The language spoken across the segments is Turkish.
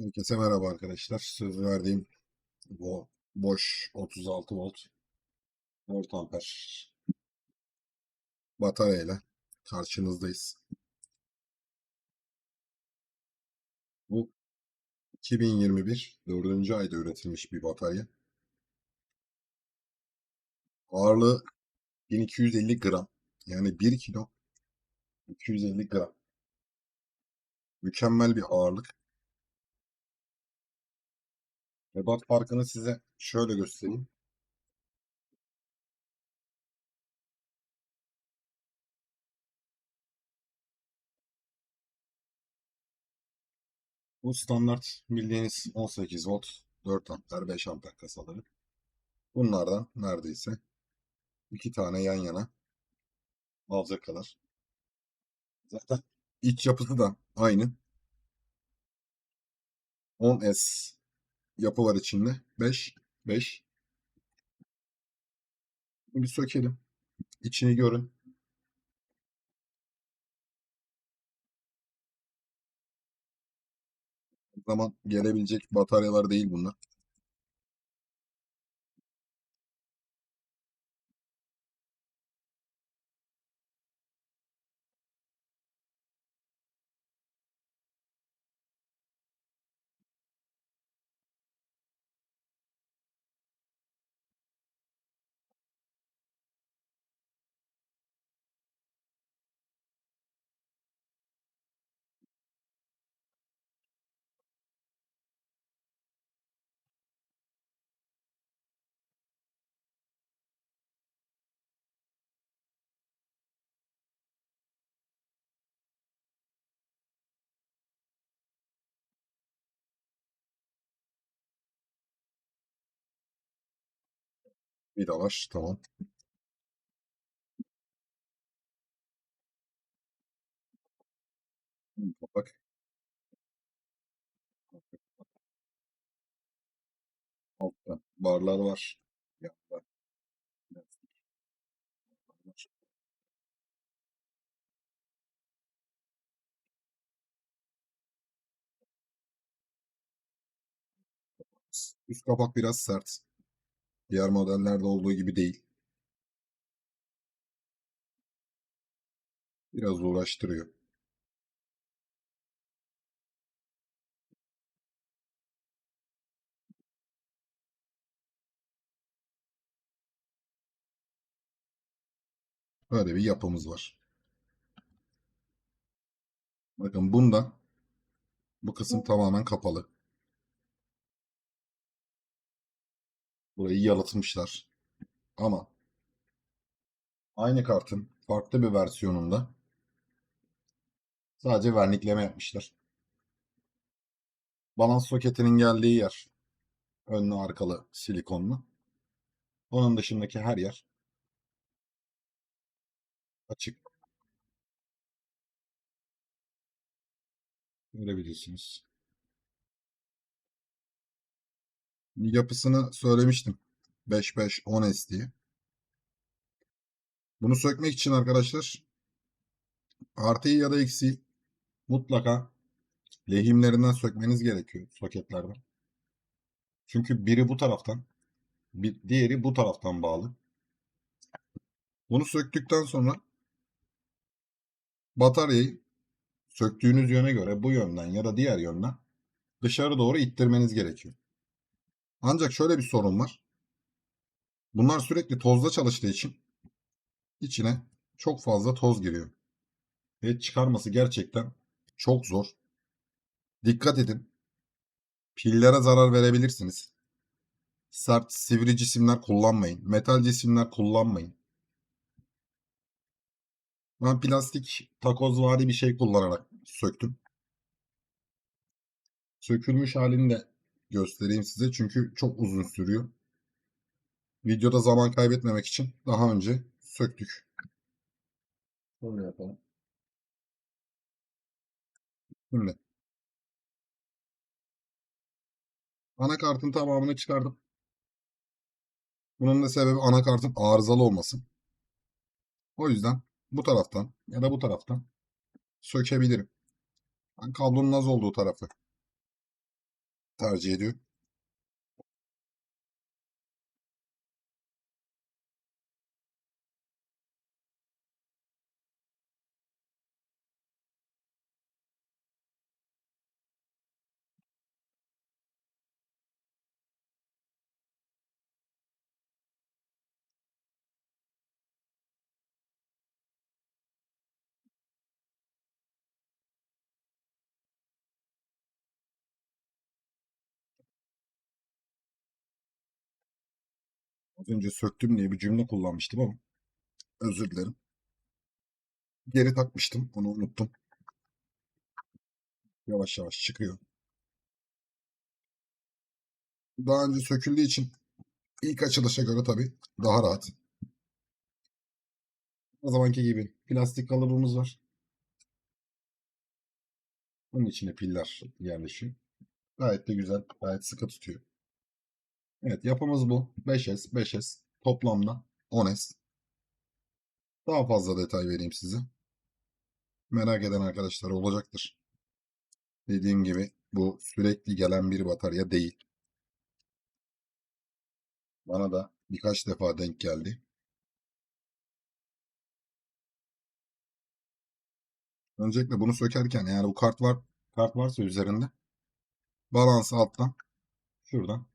Herkese merhaba arkadaşlar. Söz verdiğim bu boş 36 volt 4 amper bataryayla karşınızdayız. Bu 2021 4. ayda üretilmiş bir batarya. Ağırlığı 1250 gram. Yani 1 kilo 250 gram. Mükemmel bir ağırlık. Ebat farkını size şöyle göstereyim. Bu standart bildiğiniz 18 volt, 4 amper, 5 amper kasaları. Bunlardan neredeyse iki tane yan yana alacak kadar. Zaten iç yapısı da aynı. 10S yapı var içinde. 5, 5. Bir sökelim. İçini görün. Zaman gelebilecek bataryalar değil bunlar. Bir dalaş. Tamam. Kapak. Altta barlar var. Var. Üst kapak biraz sert. Diğer modellerde olduğu gibi değil. Biraz uğraştırıyor. Böyle bir yapımız var. Bakın bunda bu kısım tamamen kapalı. Burayı yalıtmışlar. Ama aynı kartın farklı bir versiyonunda sadece vernikleme yapmışlar. Balans soketinin geldiği yer önlü arkalı silikonlu. Onun dışındaki her yer açık. Görebilirsiniz. Yapısını söylemiştim. 5510S diye. Bunu sökmek için arkadaşlar artıyı ya da eksiği mutlaka lehimlerinden sökmeniz gerekiyor soketlerden. Çünkü biri bu taraftan, bir diğeri bu taraftan bağlı. Bunu söktükten sonra bataryayı söktüğünüz yöne göre bu yönden ya da diğer yönden dışarı doğru ittirmeniz gerekiyor. Ancak şöyle bir sorun var. Bunlar sürekli tozda çalıştığı için içine çok fazla toz giriyor. Ve çıkarması gerçekten çok zor. Dikkat edin. Pillere zarar verebilirsiniz. Sert, sivri cisimler kullanmayın. Metal cisimler kullanmayın. Ben plastik takozvari bir şey kullanarak söktüm. Sökülmüş halini de göstereyim size çünkü çok uzun sürüyor. Videoda zaman kaybetmemek için daha önce söktük. Şöyle yapalım. Şimdi anakartın tamamını çıkardım. Bunun da sebebi anakartın arızalı olması. O yüzden bu taraftan ya da bu taraftan sökebilirim. Ben kablonun az olduğu tarafı tercih ediyor. Az önce söktüm diye bir cümle kullanmıştım ama özür dilerim. Geri takmıştım. Onu unuttum. Yavaş yavaş çıkıyor. Daha önce söküldüğü için ilk açılışa göre tabii daha rahat. O zamanki gibi plastik kalıbımız var. Bunun içine piller yerleşiyor. Gayet de güzel, gayet sıkı tutuyor. Evet yapımız bu. 5S, 5S. Toplamda 10S. Daha fazla detay vereyim size. Merak eden arkadaşlar olacaktır. Dediğim gibi bu sürekli gelen bir batarya değil. Bana da birkaç defa denk geldi. Öncelikle bunu sökerken eğer bu kart var, kart varsa üzerinde balansı alttan şuradan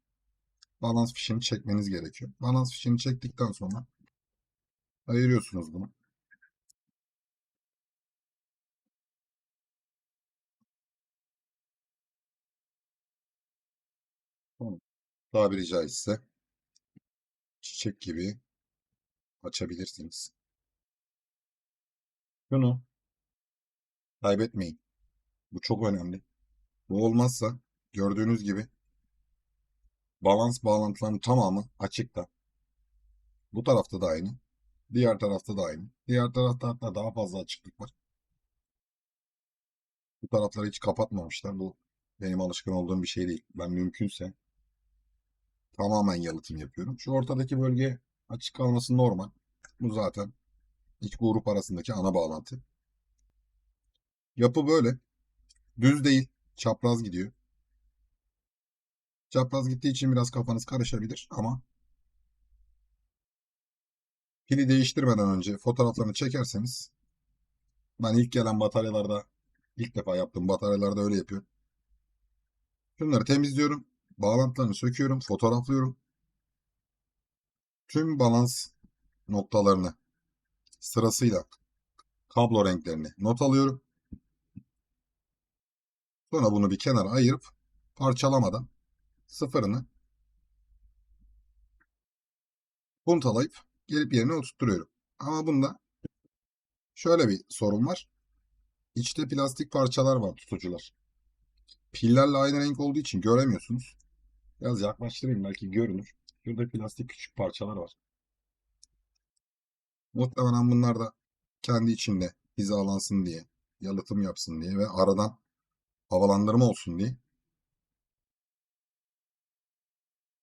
balans fişini çekmeniz gerekiyor. Balans fişini çektikten sonra ayırıyorsunuz bunu. Tabiri caizse çiçek gibi açabilirsiniz. Şunu kaybetmeyin. Bu çok önemli. Bu olmazsa gördüğünüz gibi balans bağlantılarının tamamı açıkta. Bu tarafta da aynı. Diğer tarafta da aynı. Diğer tarafta hatta daha fazla açıklık var. Bu tarafları hiç kapatmamışlar. Bu benim alışkın olduğum bir şey değil. Ben mümkünse tamamen yalıtım yapıyorum. Şu ortadaki bölge açık kalması normal. Bu zaten iki grup arasındaki ana bağlantı. Yapı böyle. Düz değil. Çapraz gidiyor. Çapraz gittiği için biraz kafanız karışabilir ama pili değiştirmeden önce fotoğraflarını çekerseniz ben ilk gelen bataryalarda ilk defa yaptığım bataryalarda öyle yapıyorum. Şunları temizliyorum. Bağlantılarını söküyorum. Fotoğraflıyorum. Tüm balans noktalarını sırasıyla kablo renklerini not alıyorum. Sonra bunu bir kenara ayırıp parçalamadan sıfırını puntalayıp gelip yerine oturtturuyorum. Ama bunda şöyle bir sorun var. İçte plastik parçalar var tutucular. Pillerle aynı renk olduğu için göremiyorsunuz. Biraz yaklaştırayım belki görünür. Şurada plastik küçük parçalar var. Muhtemelen bunlar da kendi içinde hizalansın diye, yalıtım yapsın diye ve aradan havalandırma olsun diye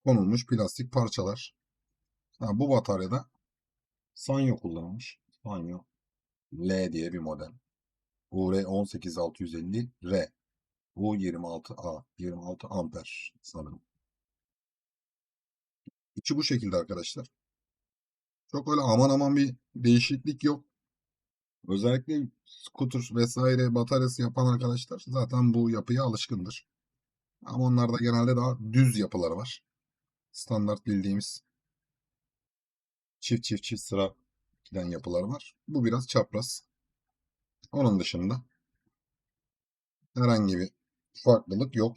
konulmuş plastik parçalar. Ha, bu bataryada Sanyo kullanılmış. Sanyo L diye bir model. UR18650R. U26A. 26 amper sanırım. İçi bu şekilde arkadaşlar. Çok öyle aman aman bir değişiklik yok. Özellikle scooter vesaire bataryası yapan arkadaşlar zaten bu yapıya alışkındır. Ama onlarda genelde daha düz yapıları var. Standart bildiğimiz çift çift çift sıra giden yapılar var. Bu biraz çapraz. Onun dışında herhangi bir farklılık yok.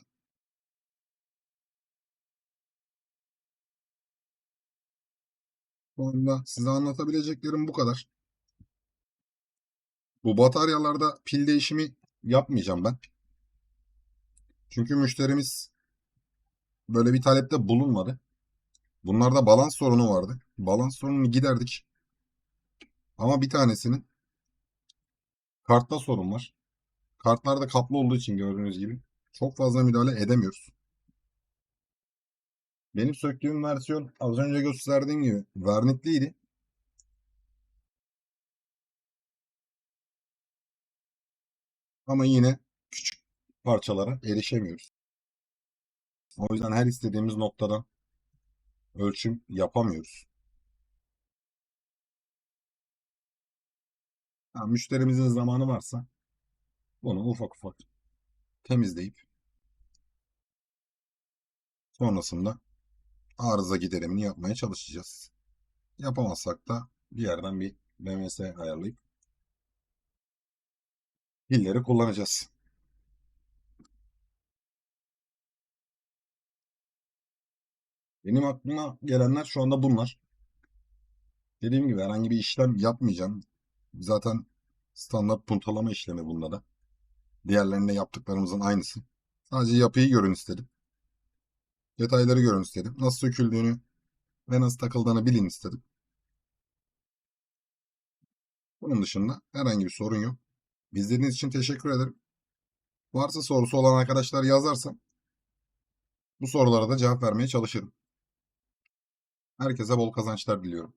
Şu size anlatabileceklerim bu kadar. Bu bataryalarda pil değişimi yapmayacağım ben. Çünkü müşterimiz böyle bir talepte bulunmadı. Bunlarda balans sorunu vardı. Balans sorununu giderdik. Ama bir tanesinin kartta sorun var. Kartlarda kaplı olduğu için gördüğünüz gibi çok fazla müdahale edemiyoruz. Benim söktüğüm versiyon az önce gösterdiğim gibi vernikliydi. Ama yine küçük parçalara erişemiyoruz. O yüzden her istediğimiz noktadan ölçüm yapamıyoruz. Ha, müşterimizin zamanı varsa bunu ufak ufak temizleyip sonrasında arıza giderimini yapmaya çalışacağız. Yapamazsak da bir yerden bir BMS ayarlayıp pilleri kullanacağız. Benim aklıma gelenler şu anda bunlar. Dediğim gibi herhangi bir işlem yapmayacağım. Zaten standart puntalama işlemi bunda da. Diğerlerinde yaptıklarımızın aynısı. Sadece yapıyı görün istedim. Detayları görün istedim. Nasıl söküldüğünü ve nasıl takıldığını bilin istedim. Bunun dışında herhangi bir sorun yok. İzlediğiniz için teşekkür ederim. Varsa sorusu olan arkadaşlar yazarsa bu sorulara da cevap vermeye çalışırım. Herkese bol kazançlar diliyorum.